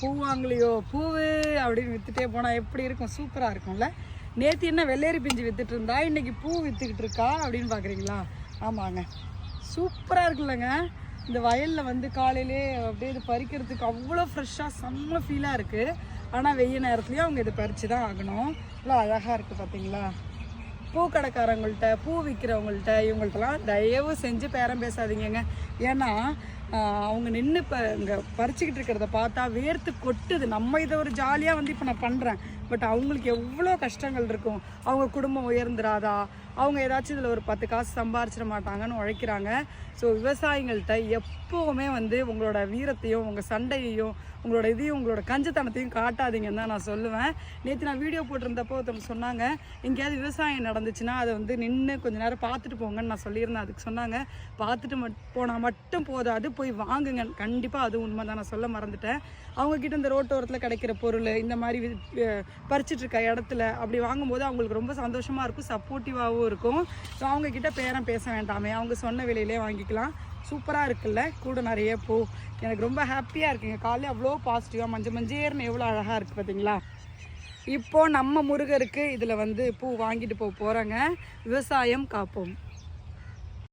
பூ வாங்கலையோ? பூவு அப்படின்னு வித்துட்டே போனால் எப்படி இருக்கும்? சூப்பராக இருக்கும்ல. நேற்று என்ன வெள்ளேரி பிஞ்சு வித்துட்டு இருந்தா இன்றைக்கி பூ வித்துக்கிட்டு இருக்கா அப்படின்னு பார்க்குறீங்களா ஆமாங்க. சூப்பராக இருக்குல்லங்க. இந்த வயலில் வந்து காலையிலே அப்படியே இது பறிக்கிறதுக்கு அவ்வளோ ஃப்ரெஷ்ஷாக செம்ம ஃபீலாக இருக்குது ஆனால் வெயில் நேரத்துலையும் அவங்க இதை பறித்து தான் ஆகணும். இவ்வளோ அழகாக இருக்குது பார்த்தீங்களா பூக்கடைக்காரங்கள்ட்ட பூ விற்கிறவங்கள்ட்ட இவங்கள்ட்டலாம் தயவு செஞ்சு பேரம் பேசாதீங்கங்க. ஏன்னா அவங்க நின்று இப்போ இங்கே பறிச்சுக்கிட்டு இருக்கிறத பார்த்தா வேர்த்து கொட்டுது. நம்ம இதை ஒரு ஜாலியாக வந்து இப்போ நான் பண்ணுறேன் பட் அவங்களுக்கு எவ்வளோ கஷ்டங்கள் இருக்கும். அவங்க குடும்பம் உயர்ந்துராதா? அவங்க ஏதாச்சும் இதில் ஒரு பத்து காசு சம்பாரிச்சிட மாட்டாங்கன்னு உழைக்கிறாங்க. ஸோ விவசாயிகள்கிட்ட எப்போவுமே வந்து உங்களோட வீரத்தையும் உங்கள் சண்டையையும் உங்களோட இதையும் உங்களோட கஞ்சத்தனத்தையும் காட்டாதீங்கன்னு தான் நான் சொல்லுவேன். நேற்று நான் வீடியோ போட்டிருந்தப்போ ஒருத்தவங்க சொன்னாங்க எங்கேயாவது விவசாயம் நடந்துச்சுன்னா அதை வந்து நின்று கொஞ்சம் நேரம் பார்த்துட்டு போங்கன்னு நான் சொல்லியிருந்தேன். அதுக்கு சொன்னாங்க பார்த்துட்டு மட் போனால் மட்டும் போதாது போய் வாங்குங்க. கண்டிப்பாக அது உண்மை தான். நான் சொல்ல மறந்துட்டேன். அவங்கக்கிட்ட இந்த ரோட்டோரத்தில் கிடைக்கிற பொருள் இந்த மாதிரி வி- இருக்க இடத்துல அப்படி வாங்கும்போது அவங்களுக்கு ரொம்ப சந்தோஷமாக இருக்கும். சப்போர்ட்டிவாகவும் இருக்கும். ஸோ அவங்கக்கிட்ட பேரம் பேச வேண்டாமே. அவங்க சொன்ன விலையிலே வாங்கிக்கலாம். சூப்பராக இருக்குல்ல? கூட நிறைய பூ. எனக்கு ரொம்ப ஹாப்பியாக இருக்குங்க காலையில் அவ்வளோ பாசிட்டிவாக மஞ்சள் மஞ்சேர்னு எவ்வளோ அழகாக இருக்குது பார்த்தீங்களா இப்போது நம்ம முருகருக்கு இதில் வந்து பூ வாங்கிட்டு போக போகிறோங்க விவசாயம் காப்போம்.